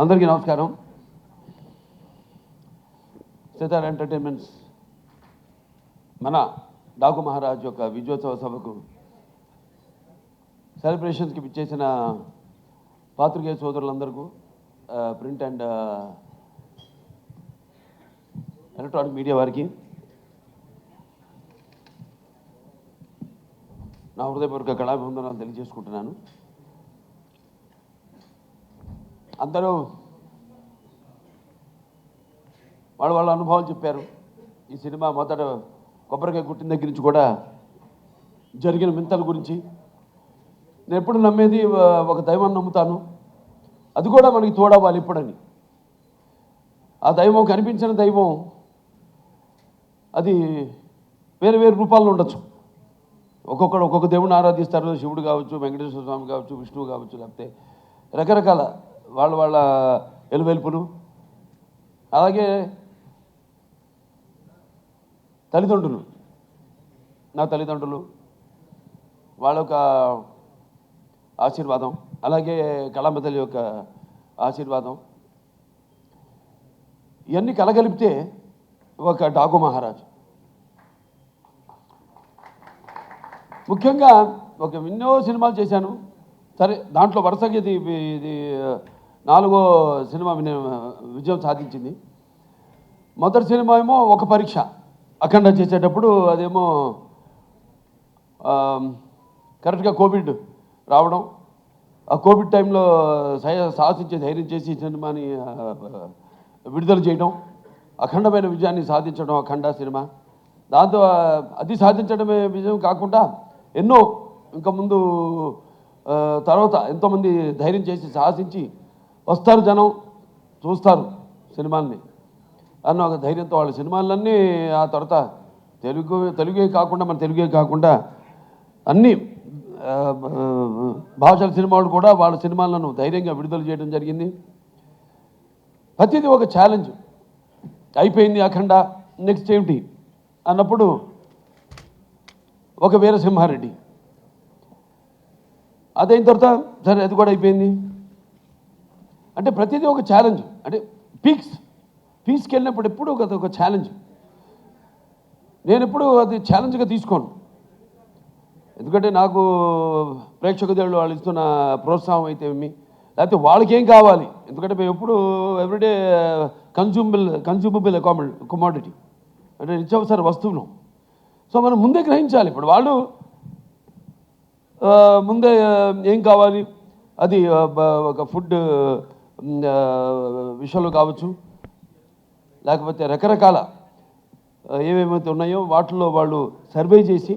అందరికీ నమస్కారం. సితార్ ఎంటర్టైన్మెంట్స్ మన డాకు మహారాజ్ యొక్క విజయోత్సవ సభకు సెలబ్రేషన్స్కి ఇచ్చేసిన పాత్రికేయ సోదరులందరికీ ప్రింట్ అండ్ ఎలక్ట్రానిక్ మీడియా వారికి నా హృదయపూర్వక కళాభివందనాలు తెలియజేసుకుంటున్నాను. అందరూ వాళ్ళ వాళ్ళ అనుభవాలు చెప్పారు. ఈ సినిమా మొదట కొబ్బరికాయ కుట్టిన దగ్గర నుంచి కూడా జరిగిన వింతల గురించి. నేను ఎప్పుడు నమ్మేది ఒక దైవాన్ని నమ్ముతాను. అది కూడా మనకి తోడవ్వాలి ఇప్పుడని ఆ దైవం కనిపించిన దైవం అది వేరు వేరు రూపాల్లో ఉండొచ్చు. ఒక్కొక్కడు ఒక్కొక్క దేవుడిని ఆరాధిస్తారు. శివుడు కావచ్చు వెంకటేశ్వర స్వామి కావచ్చు విష్ణువు కావచ్చు లేకపోతే రకరకాల వాళ్ళ వాళ్ళ ఎలువెలుపులు. అలాగే తల్లిదండ్రులు. నా తల్లిదండ్రులు. వాళ్ళ యొక్క ఆశీర్వాదం. అలాగే కళాంబ తల్లి యొక్క ఆశీర్వాదం. ఇవన్నీ కలగలిపితే ఒక డాగు మహారాజు. ముఖ్యంగా ఒక ఎన్నో సినిమాలు చేశాను. సరే దాంట్లో వరుసగా ఇది ఇది నాలుగో సినిమా విజయం సాధించింది. మొదటి సినిమా ఏమో ఒక పరీక్ష అఖండ చేసేటప్పుడు అదేమో కరెక్ట్గా కోవిడ్ రావడం. ఆ కోవిడ్ టైంలో సాహసించే సాహసించి ధైర్యం చేసి సినిమాని విడుదల చేయడం అఖండమైన విజయాన్ని సాధించడం అఖండ సినిమా. దాంతో అది సాధించడమే విజయం కాకుండా ఎన్నో ఇంకా ముందు తర్వాత ఎంతోమంది ధైర్యం చేసి సాహసించి వస్తారు జనం చూస్తారు సినిమాల్ని. అన్న ఒక ధైర్యంతో వాళ్ళ సినిమాలన్నీ ఆ తర్వాత తెలుగు తెలుగే కాకుండా మన తెలుగే కాకుండా అన్ని భాషల సినిమాలు కూడా వాళ్ళ సినిమాలను ధైర్యంగా విడుదల చేయడం జరిగింది. ప్రతిదీ ఒక ఛాలెంజ్ అయిపోయింది అఖండ నెక్స్ట్ ఏమిటి? అన్నప్పుడు ఒక వీరసింహారెడ్డి. అదైన తర్వాత సరే అది కూడా అయిపోయింది. అంటే ప్రతిదీ ఒక ఛాలెంజ్ అంటే పీక్స్ పీక్స్కి వెళ్ళినప్పుడు ఎప్పుడు అది ఒక ఛాలెంజ్ నేను ఎప్పుడు అది ఛాలెంజ్గా తీసుకోను. ఎందుకంటే నాకు ప్రేక్షక దేవుళ్ళు వాళ్ళు ఇస్తున్న ప్రోత్సాహం అయితే ఏమి? లేకపోతే వాళ్ళకి ఏం కావాలి? ఎందుకంటే మేము ఎప్పుడు ఎవ్రీడే కన్జ్యూమబుల్ కన్జ్యూమబుల్ కమాడిటీ అంటే నిత్యావసర వస్తువులు. సో మనం ముందే గ్రహించాలి. ఇప్పుడు వాళ్ళు uh, ముందే uh, ఏం కావాలి? అది uh, ఒక ఫుడ్ విషయంలో కావచ్చు లేకపోతే రకరకాల ఏవేమైతే ఏమేమైతే ఉన్నాయో వాటిల్లో వాళ్ళు సర్వే చేసి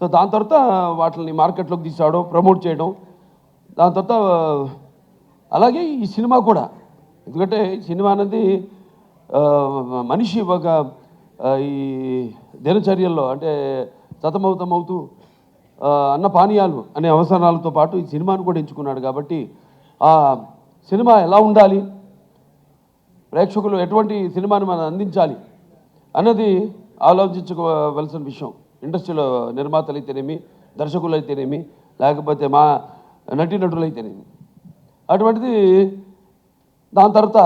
సో దాని తర్వాత వాటిని మార్కెట్లోకి తీసుకురావడం ప్రమోట్ చేయడం దాని తర్వాత అలాగే ఈ సినిమా కూడా ఎందుకంటే సినిమా అనేది మనిషి ఒక ఈ దినచర్యల్లో అంటే సతమవుతమవుతూ అన్న పానీయాలు అనే అవసరాలతో పాటు ఈ సినిమాను కూడా ఎంచుకున్నాడు కాబట్టి సినిమా ఎలా ఉండాలి? ప్రేక్షకులు ఎటువంటి సినిమాని మనం అందించాలి? అన్నది ఆలోచించుకోవలసిన విషయం. ఇండస్ట్రీలో నిర్మాతలు అయితేనేమి దర్శకులు అయితేనేమి లేకపోతే మా నటీనటులు అయితేనేమి అటువంటిది దాని తర్వాత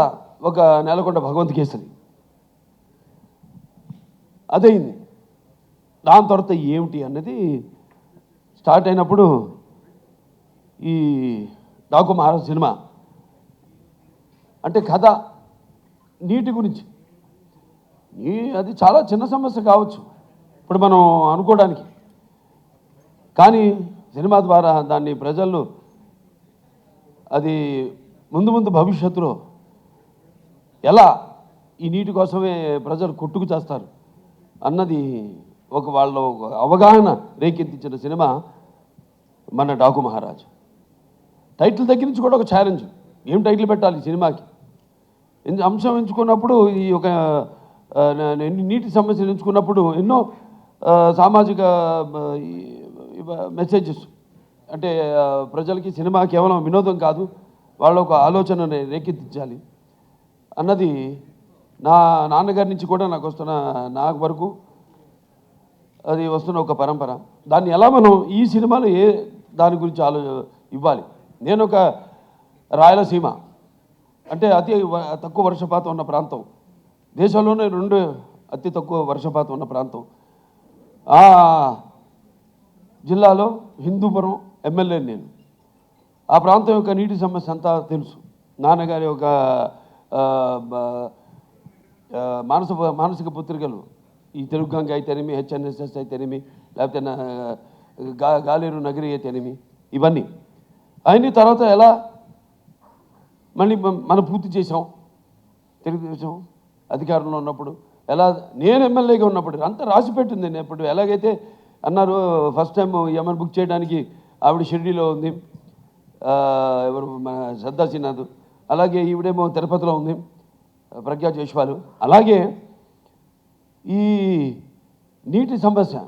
ఒక నెలకొండ భగవంత్ కేసరి అదైంది. దాని తర్వాత ఏమిటి అన్నది స్టార్ట్ అయినప్పుడు ఈ డాకు మహారాజ్ సినిమా అంటే కథ నీటి గురించి. ఈ అది చాలా చిన్న సమస్య కావచ్చు ఇప్పుడు మనం అనుకోవడానికి. కానీ సినిమా ద్వారా దాన్ని ప్రజలు అది ముందు ముందు భవిష్యత్తులో ఎలా ఈ నీటి కోసమే ప్రజలు కొట్టుకు చేస్తారు అన్నది ఒక వాళ్ళ ఒక అవగాహన రేకెత్తించిన సినిమా మన డాకు మహారాజు. టైటిల్ దగ్గర నుంచి కూడా ఒక ఛాలెంజ్ ఏం టైటిల్ పెట్టాలి సినిమాకి? అంశం ఎంచుకున్నప్పుడు ఈ ఒక నీటి సమస్యలు ఎంచుకున్నప్పుడు ఎన్నో సామాజిక మెసేజెస్. అంటే ప్రజలకి సినిమా కేవలం వినోదం కాదు వాళ్ళ ఒక ఆలోచనని రేకెత్తించాలి. అన్నది నా నాన్నగారి నుంచి కూడా నాకు వస్తున్న నాకు వరకు అది వస్తున్న ఒక పరంపర. దాన్ని ఎలా మనం ఈ సినిమాలో ఏ దాని గురించి ఆలో ఇవ్వాలి? నేను ఒక రాయలసీమ అంటే అతి తక్కువ వర్షపాతం ఉన్న ప్రాంతం. దేశంలోనే రెండు అతి తక్కువ వర్షపాతం ఉన్న ప్రాంతం. ఆ జిల్లాలో హిందూపురం ఎమ్మెల్యే నేను. ఆ ప్రాంతం యొక్క నీటి సమస్య అంతా తెలుసు. నాన్నగారి ఒక మానస మానసిక పుత్రికలు. ఈ తెలుగు గంగ అయితేనేమి హెచ్ఎన్ఎస్ఎస్ అయితేనేమి లేకపోతే నా- గా గాలేరు నగరి అయితేనేమి ఇవన్నీ. అయిన తర్వాత ఎలా మళ్ళీ మనం పూర్తి చేసాం తెలుగుదేశం అధికారంలో ఉన్నప్పుడు ఎలా నేను ఎమ్మెల్యేగా ఉన్నప్పుడు అంతా రాసి పెట్టింది నేను ఎప్పుడు. ఎలాగైతే అన్నారు ఫస్ట్ టైం ఏమైనా బుక్ చేయడానికి ఆవిడ షిరిడీలో ఉంది. ఎవరు మన శ్రద్ధా శ్రీనాథ్ అలాగే ఈవిడేమో తిరుపతిలో ఉంది ప్రజ్ఞా జైస్వాలు అలాగే ఈ నీటి సమస్య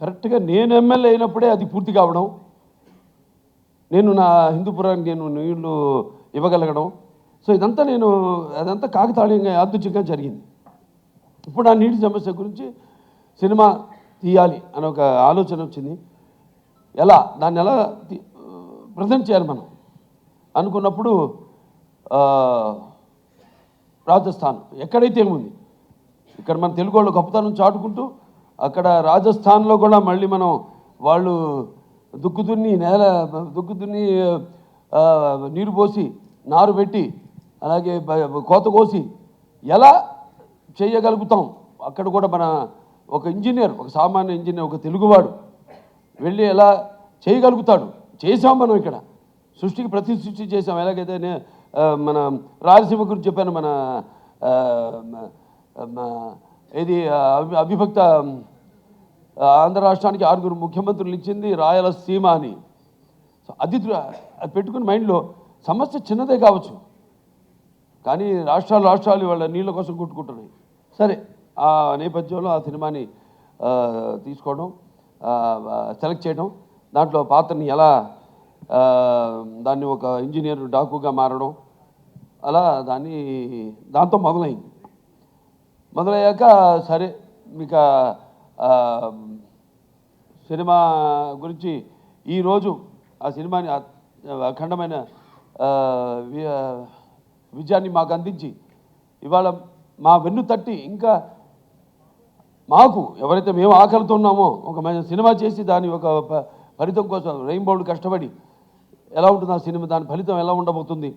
కరెక్ట్గా నేను ఎమ్మెల్యే అయినప్పుడే అది పూర్తి కావడం. నేను నా హిందూపురానికి నేను నీళ్ళు ఇవ్వగలగడం. సో ఇదంతా నేను అదంతా కాకతాళీయంగా యాదృచ్ఛికంగా జరిగింది. ఇప్పుడు ఆ నీటి సమస్య గురించి సినిమా తీయాలి అనే ఒక ఆలోచన వచ్చింది. ఎలా? దాన్ని ఎలా ప్రజెంట్ చేయాలి మనం? అనుకున్నప్పుడు రాజస్థాన్ ఎక్కడైతే ఏముంది? ఇక్కడ మన తెలుగు వాళ్ళు గొప్పతనం చాటుకుంటూ అక్కడ రాజస్థాన్లో కూడా మళ్ళీ మనం వాళ్ళు దుక్కుదున్ని నేల దుక్కుదున్ని నీరు పోసి నారు పెట్టి అలాగే కోత కోసి ఎలా చేయగలుగుతాం? అక్కడ కూడా మన ఒక ఇంజనీర్ ఒక సామాన్య ఇంజనీర్ ఒక తెలుగువాడు వెళ్ళి ఎలా చేయగలుగుతాడు? చేసాం మనం ఇక్కడ. సృష్టికి ప్రతి సృష్టి చేసాం ఎలాగైతే మన రాయలసీమ గురించి చెప్పాను మన ఇది అవి- అవిభక్త ఆంధ్ర రాష్ట్రానికి ఆరుగురు ముఖ్యమంత్రులు ఇచ్చింది రాయలసీమ అని. సో అది అది పెట్టుకుని మైండ్లో సమస్య చిన్నదే కావచ్చు. కానీ రాష్ట్రాలు రాష్ట్రాలు వాళ్ళ నీళ్ళ కోసం కొట్టుకుంటున్నాయి. సరే ఆ నేపథ్యంలో ఆ సినిమాని తీసుకోవడం సెలెక్ట్ చేయడం దాంట్లో పాత్రని ఎలా దాన్ని ఒక ఇంజనీర్ డాకుగా మారడం అలా దాన్ని దాంతో మొదలైంది. మొదలయ్యాక సరే మీకు సినిమా గురించి ఈరోజు ఆ సినిమాని అఖండమైన వి- విజయాన్ని మాకు అందించి ఇవాళ మా వెన్ను తట్టి ఇంకా మాకు ఎవరైతే మేము ఆకలితో ఉన్నామో ఒక సినిమా చేసి దాని ఒక ఫలితం కోసం రెయిన్బోల్డ్ కష్టపడి ఎలా ఉంటుంది ఆ సినిమా దాని ఫలితం ఎలా ఉండబోతుంది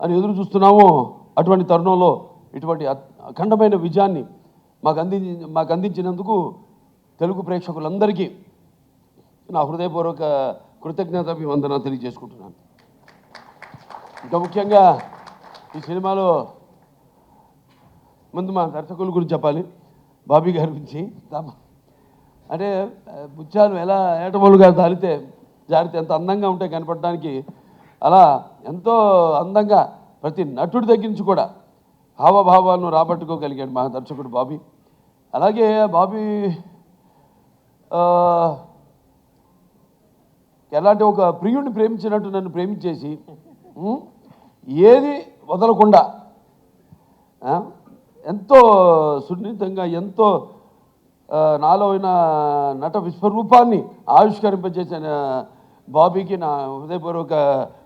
అని ఎదురు చూస్తున్నామో అటువంటి తరుణంలో ఇటువంటి అఖండమైన విజయాన్ని మాకు అందించి మాకు అందించినందుకు తెలుగు ప్రేక్షకులందరికీ నా హృదయపూర్వక కృతజ్ఞత అభివందన తెలియజేసుకుంటున్నాను. ఇంకా ముఖ్యంగా ఈ సినిమాలో ముందు మా దర్శకుల గురించి చెప్పాలి. బాబీ గారి గురించి. తామ- అంటే బుచ్చాలు ఎలా ఏటమూలు గారు తాలితే జారితే ఎంత అందంగా ఉంటాయి కనపడడానికి అలా ఎంతో అందంగా ప్రతి నటుడి దగ్గర నుంచి కూడా హావభావాలను రాబట్టుకోగలిగాడు మా దర్శకుడు బాబీ. అలాగే బాబీ ఎలాంటి ఒక ప్రియుడిని ప్రేమించినట్టు నన్ను ప్రేమించేసి ఏది వదలకుండా ఎంతో సున్నితంగా ఎంతో నాలో ఉన్న నట విశ్వరూపాన్ని ఆవిష్కరింపజేసిన బాబీకి నా హృదయపూర్వక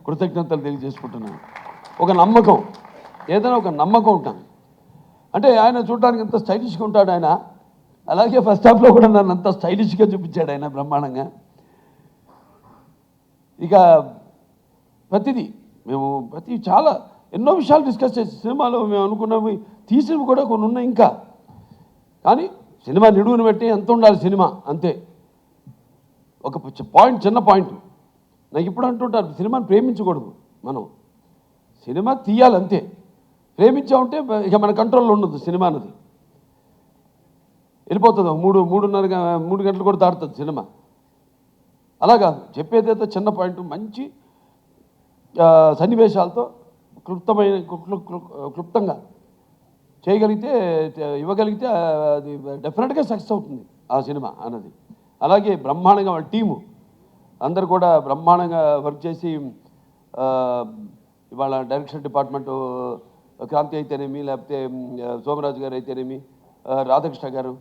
కృతజ్ఞతలు తెలియజేసుకుంటున్నాను. ఒక నమ్మకం ఏదైనా ఒక నమ్మకం ఉంటాను అంటే ఆయన చూడడానికి ఎంత స్టైలిష్గా ఉంటాడు ఆయన. అలాగే ఫస్ట్ హాఫ్లో కూడా నన్ను అంత స్టైలిష్గా చూపించాడు ఆయన బ్రహ్మాండంగా. ఇక ప్రతిదీ మేము ప్రతి చాలా ఎన్నో విషయాలు డిస్కస్ చేసి సినిమాలో మేము అనుకున్నవి తీసినవి కూడా కొన్ని ఉన్నాయి ఇంకా. కానీ సినిమా నిడువుని బట్టి ఎంత ఉండాలి సినిమా? అంతే. ఒక పాయింట్ చిన్న పాయింట్ నాకు ఇప్పుడు అంటుంటారు సినిమాని ప్రేమించకూడదు మనం. సినిమా తీయాలి అంతే. ప్రేమించామంటే ఇక మన కంట్రోల్లో ఉండదు సినిమా అన్నది. వెళ్ళిపోతుంది మూడు మూడున్నర మూడు గంటలు కూడా దాటుతుంది సినిమా. అలా కాదు. చెప్పేదైతే చిన్న పాయింట్ మంచి సన్నివేశాలతో క్లుప్తమైన క్లుప్తంగా చేయగలిగితే ఇవ్వగలిగితే అది డెఫినెట్గా సక్సెస్ అవుతుంది ఆ సినిమా అన్నది. అలాగే బ్రహ్మాండంగా వాళ్ళ టీము అందరు కూడా బ్రహ్మాండంగా వర్క్ చేసి ఇవాళ డైరెక్షన్ డిపార్ట్మెంటు క్రాంతి అయితేనేమి లేకపోతే సోమరాజు గారు అయితేనేమి రాధాకృష్ణ గారు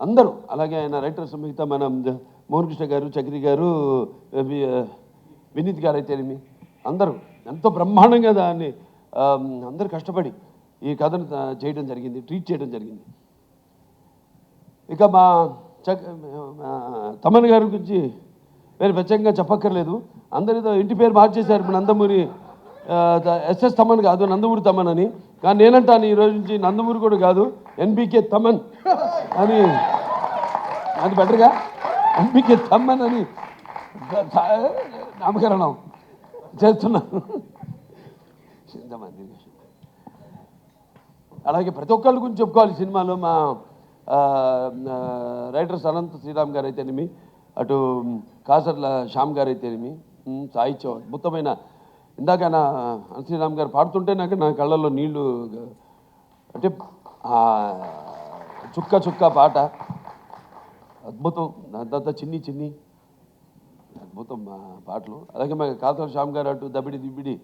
అందరూ. అలాగే ఆయన రైటర్స్ మిగతా మన మోహన్ కృష్ణ గారు చక్రి గారు వినీత్ గారు అయితేనేమి అందరూ. ఎంతో బ్రహ్మాండంగా దాన్ని అందరూ కష్టపడి ఈ కథను చేయడం జరిగింది ట్రీట్ చేయడం జరిగింది. ఇక మా చక్ తమన్ గారి గురించి నేను ప్రత్యేకంగా చెప్పక్కర్లేదు. అందరితో ఇంటి పేరు మార్చేశారు ఇప్పుడు నందమూరి ఎస్ఎస్ తమన్ కాదు నందమూరి తమన్ అని. కానీ నేనంటాను ఈ రోజు నుంచి నందమూరి కూడా కాదు ఎన్బికే తమన్ అని. అది బెటర్గా? ఎన్బికే తమన్ అని. నామకరణం చేస్తున్నాను అలాగే ప్రతి ఒక్కళ్ళ గురించి చెప్పుకోవాలి. సినిమాలో మా రైటర్స్ అనంత శ్రీరామ్ గారు అయితేనేమి అటు కాసర్ల శ్యామ్ గారు అయితేనేమి సాహిత్యం అద్భుతమైన ఇందాక నా శ్రీరామ్ గారు పాడుతుంటే నాకు నా కళ్ళల్లో నీళ్ళు అంటే చుక్క చుక్క పాట. అద్భుతం. దాంతో చిన్ని చిన్ని. అద్భుతం మా పాటలు. అలాగే మా కాతల శ్యామ్ గారు అటు దబిడి దిబిడి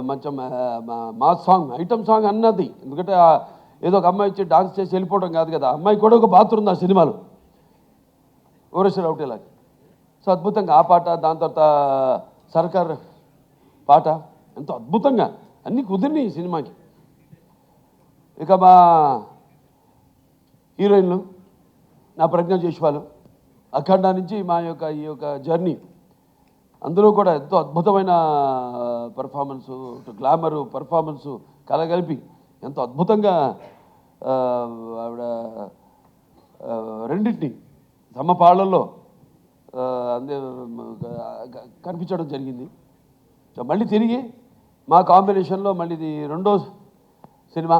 మంచి మా- సాంగ్ ఐటమ్ సాంగ్ అన్నది. ఎందుకంటే ఏదో ఒక అమ్మాయి వచ్చి డాన్స్ చేసి వెళ్ళిపోవడం కాదు కదా. ఆ అమ్మాయి కూడా ఒక పాత్ర ఉంది ఆ సినిమాలో. ఓరేశ్వర ఒకటేలాగా సో అద్భుతంగా ఆ పాట దాని తర్వాత సర్కార్ పాట ఎంతో అద్భుతంగా అన్నీ కుదిరినాయి ఈ సినిమాకి. ఇక మా హీరోయిన్లు నా ప్రజ్ఞ చేసేవాళ్ళు అఖండ నుంచి మా యొక్క ఈ యొక్క జర్నీ అందులో కూడా ఎంతో అద్భుతమైన పర్ఫార్మెన్సు గ్లామరు పర్ఫార్మెన్సు కలగలిపి ఎంతో అద్భుతంగా ఆవిడ రెండింటిని సమపాళ్ళల్లో ఆ, అందే కనిపించడం జరిగింది. మళ్ళీ తిరిగి మా కాంబినేషన్లో మళ్ళీ ఇది రెండో సినిమా.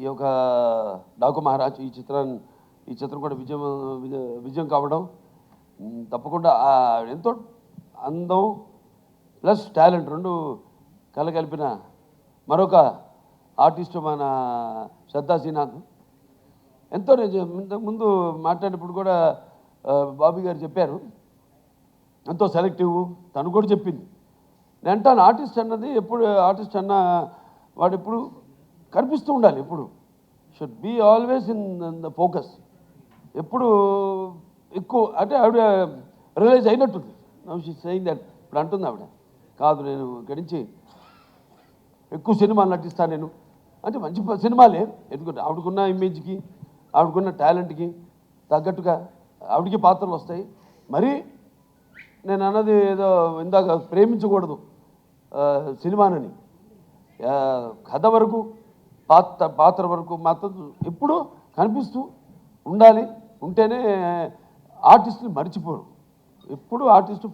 ఈ యొక్క డాకు మహారాజ్ ఈ చిత్రాన్ని ఈ చిత్రం కూడా విజయం విజయం కావడం తప్పకుండా ఎంతో అందం ప్లస్ టాలెంట్ రెండు కలగలిపిన మరొక ఆర్టిస్ట్ మన శ్రద్ధా శ్రీనాథ్ ఎంతో నేను ఇంతకు ముందు మాట్లాడినప్పుడు కూడా బాబు బాబీ గారు చెప్పారు. ఎంతో సెలెక్టివ్ తను కూడా చెప్పింది. అంటాను ఆర్టిస్ట్ అన్నది ఎప్పుడు ఆర్టిస్ట్ అన్న వాడు ఎప్పుడు కనిపిస్తూ ఉండాలి ఎప్పుడు. Should be always in the focus ఎప్పుడు ఎక్కువ అంటే ఆవిడ రియలైజ్ అయినట్టుంది. నవ్ సెయింగ్ దట్ ఇప్పుడు అంటుంది ఆవిడ. కాదు నేను ఇక్కడి నుంచి ఎక్కువ సినిమాలు నటిస్తాను నేను. అంటే మంచి సినిమాలే. ఎందుకంటే ఆవిడకున్న ఇమేజ్కి ఆవిడకున్న టాలెంట్కి తగ్గట్టుగా ఆవిడకి పాత్రలు వస్తాయి. మరి నేను అన్నది ఏదో ఇందాక ప్రేమించకూడదు. సినిమానని. కథ వరకు పాత్ర పాత్ర వరకు మాత్రం ఎప్పుడూ కనిపిస్తూ ఉండాలి. ఉంటేనే ఆర్టిస్ట్ని మర్చిపోరు. ఎప్పుడూ ఆర్టిస్ట్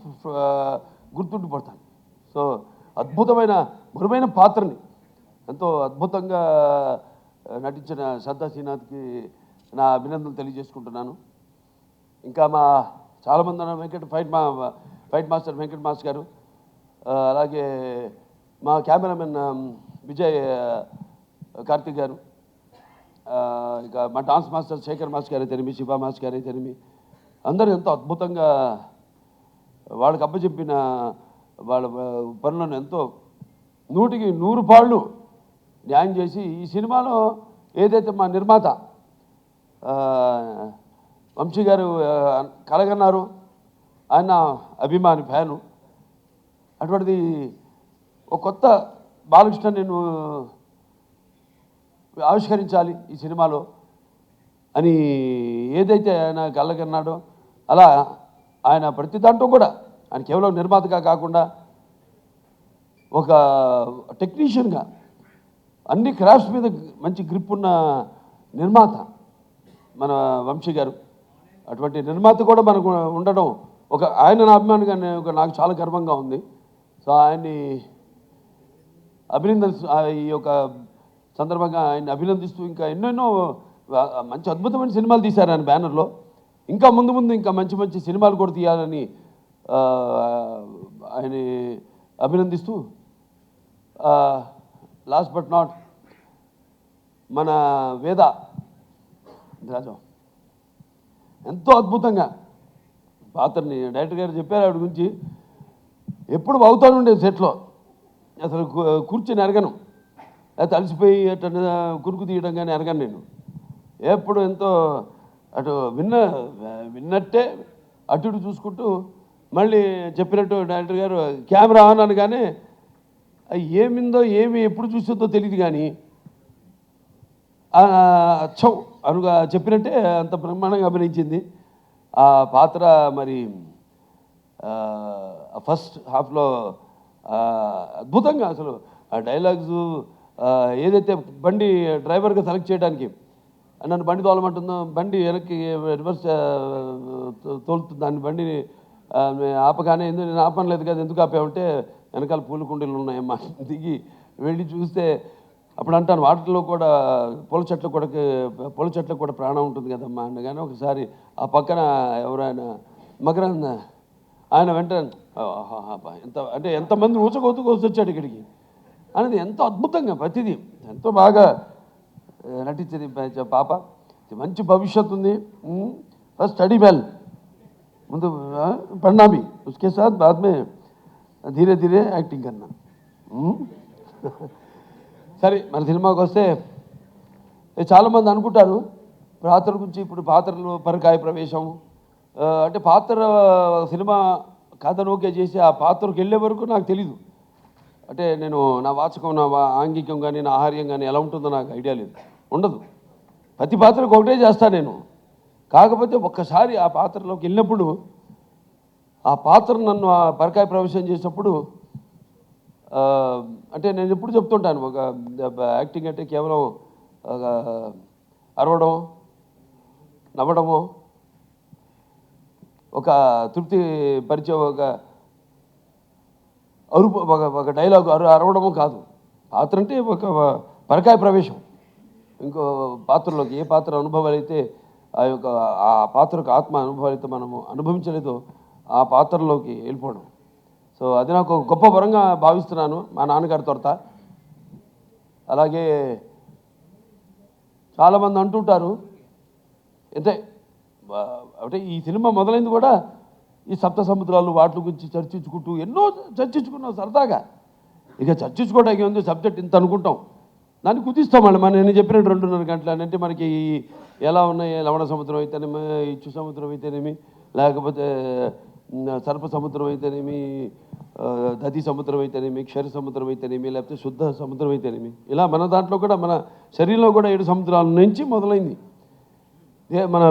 గుర్తుండిపోతాను సో అద్భుతమైన మరువైన పాత్రని. ఎంతో అద్భుతంగా నటించిన శ్రద్ధా శ్రీనాథ్కి నా అభినందనలు తెలియజేసుకుంటున్నాను. ఇంకా మా చాలామంది ఉన్నారు వెంకట ఫైట్ మా fight master Venkata master garu అలాగే మా కెమెరామెన్ విజయ్ కార్తిక్ గారు ఇక మా డాన్స్ మాస్టర్ శేఖర్ మాస్టర్ గారు అయితేనేమి శివ మాస్టర్ గారు అయితేనేమి అందరూ ఎంతో అద్భుతంగా వాళ్ళకి అప్పచెప్పిన వాళ్ళ పనులను ఎంతో నూటికి నూరు పాళ్ళు న్యాయం చేసి ఈ సినిమాలో ఏదైతే మా నిర్మాత వంశీ గారు కలగన్నారు ఆయన అభిమాని ఫ్యాను. అటువంటిది ఒక కొత్త బాలకృష్ణ నేను ఆవిష్కరించాలి ఈ సినిమాలో అని ఏదైతే ఆయన కళ్ళకన్నాడో అలా ఆయన ప్రతి దాంట్లో కూడా ఆయన కేవలం నిర్మాతగా కాకుండా ఒక టెక్నీషియన్గా అన్ని క్రాఫ్ట్స్ మీద మంచి గ్రిప్ ఉన్న నిర్మాత మన వంశీ గారు. అటువంటి నిర్మాత కూడా మనకు ఉండడం ఒక ఆయన నా అభిమానిగా ఒక నాకు చాలా గర్వంగా ఉంది. సో ఆయన్ని అభినందన ఈ యొక్క సందర్భంగా ఆయన అభినందిస్తూ ఇంకా ఎన్నెన్నో మంచి అద్భుతమైన సినిమాలు తీశారు ఆయన బ్యానర్లో. ఇంకా ముందు ముందు ఇంకా మంచి మంచి సినిమాలు కూడా తీయాలని ఆయన అభినందిస్తూ లాస్ట్ బట్ నాట్ మన వేద రాజు ఎంతో అద్భుతంగా పాత్రని డైరెక్టర్ గారు చెప్పారు ఆవిడ గురించి. ఎప్పుడు అవుతాను ఉండేది సెట్లో. అసలు కూర్చొని ఎరగను లేకపోతే అలసిపోయి అట్ట కురుకు తీయడం కానీ ఎరగను నేను. ఎప్పుడు ఎంతో అటు విన్న విన్నట్టే అటు ఇటు చూసుకుంటూ మళ్ళీ చెప్పినట్టు డైరెక్టర్ గారు కెమెరా ఆన్ అనగానే అది ఏమిందో ఏమి ఎప్పుడు చూసిందో తెలియదు కానీ అచ్చం అనుగా చెప్పినట్టే అంత బ్రహ్మాండంగా అభినయించింది. ఆ పాత్ర మరి ఫస్ట్ హాఫ్లో అద్భుతంగా అసలు ఆ డైలాగ్స్ ఏదైతే బండి డ్రైవర్గా సెలెక్ట్ చేయడానికి నన్ను బండి తోలమంటుందో బండి వెనక్కి రివర్స్ తోలుతుంది దాన్ని బండిని ఆపగానే ఎందుకు నేను ఆపనలేదు కదా ఎందుకు ఆపామంటే వెనకాల పూల కుండీలు ఉన్నాయమ్మా దిగి వెళ్ళి చూస్తే అప్పుడు అంటాను వాటిలో కూడా పూల చెట్లు కూడా పూల చెట్లకు కూడా ప్రాణం ఉంటుంది కదమ్మా అనగానే ఒకసారి ఆ పక్కన ఎవరైనా మకరంద ఆయన వెంటనే ఎంత అంటే ఎంతమంది ఊచకోతు కోసొచ్చాడు ఇక్కడికి? అనేది ఎంతో అద్భుతంగా ప్రతిదీ ఎంతో బాగా నటించింది పాప. మంచి భవిష్యత్తు ఉంది. ఫస్ట్ స్టడీ వెల్ ముందు పండామి ఉస్కే సార్ బాద్ మే ధీరే ధీరే యాక్టింగ్ కన్నా. సరే మన సినిమాకి వస్తే చాలామంది అనుకుంటారు పాత్ర గురించి ఇప్పుడు పాత్రలు పరకాయ ప్రవేశం అంటే పాత్ర సినిమా కథ ఓకే చేసి ఆ పాత్రకు వెళ్ళే వరకు నాకు తెలీదు. అంటే నేను నా వాచకం నా ఆంగికం కానీ నా ఆహార్యం కానీ ఎలా ఉంటుందో నాకు ఐడియా లేదు. ఉండదు. ప్రతి పాత్రకు ఒకటే చేస్తాను నేను. కాకపోతే ఒక్కసారి ఆ పాత్రలోకి వెళ్ళినప్పుడు ఆ పాత్ర నన్ను ఆ పరకాయ ప్రవేశం చేసినప్పుడు అంటే నేను ఎప్పుడు చెప్తుంటాను ఒక యాక్టింగ్ అంటే కేవలం అరవడం నవ్వడము ఒక తృప్తి పరిచే ఒక అరుపు ఒక ఒక డైలాగ్ అరు అరవడము కాదు. పాత్ర అంటే ఒక పరకాయ ప్రవేశం. ఇంకో పాత్రలోకి ఏ పాత్ర అనుభవాలు అయితే ఆ యొక్క ఆ పాత్రకు ఆత్మ అనుభవాలు అయితే మనము అనుభవించలేదో ఆ పాత్రలోకి వెళ్ళిపోవడం. సో అది నాకు ఒక గొప్ప వరంగా భావిస్తున్నాను మా నాన్నగారి తొరత అలాగే చాలామంది అంటుంటారు అంటే అంటే ఈ సినిమా మొదలైంది కూడా ఈ సప్త సముద్రాలు వాటి గురించి చర్చించుకుంటూ ఎన్నో చర్చించుకున్నాం సరదాగా. ఇక చర్చించుకోవడానికి ఉంది సబ్జెక్ట్ ఇంత అనుకుంటాం. దాన్ని కుదిస్తాం మళ్ళీ. మన నేను చెప్పిన రెండున్నర గంటలు అని అంటే మనకి ఈ ఎలా ఉన్నాయి? లవణ సముద్రం అయితేనేమి? ఇచ్చు సముద్రం అయితేనేమి? లేకపోతే సర్ప సముద్రం అయితేనేమి? ఆ, దతి సముద్రం అయితేనేమి? క్షర సముద్రం అయితేనేమి? లేకపోతే శుద్ధ సముద్రం అయితేనేమి? ఇలా మన దాంట్లో కూడా మన శరీరంలో కూడా ఏడు సముద్రాల నుంచి మొదలైంది. ఏ మన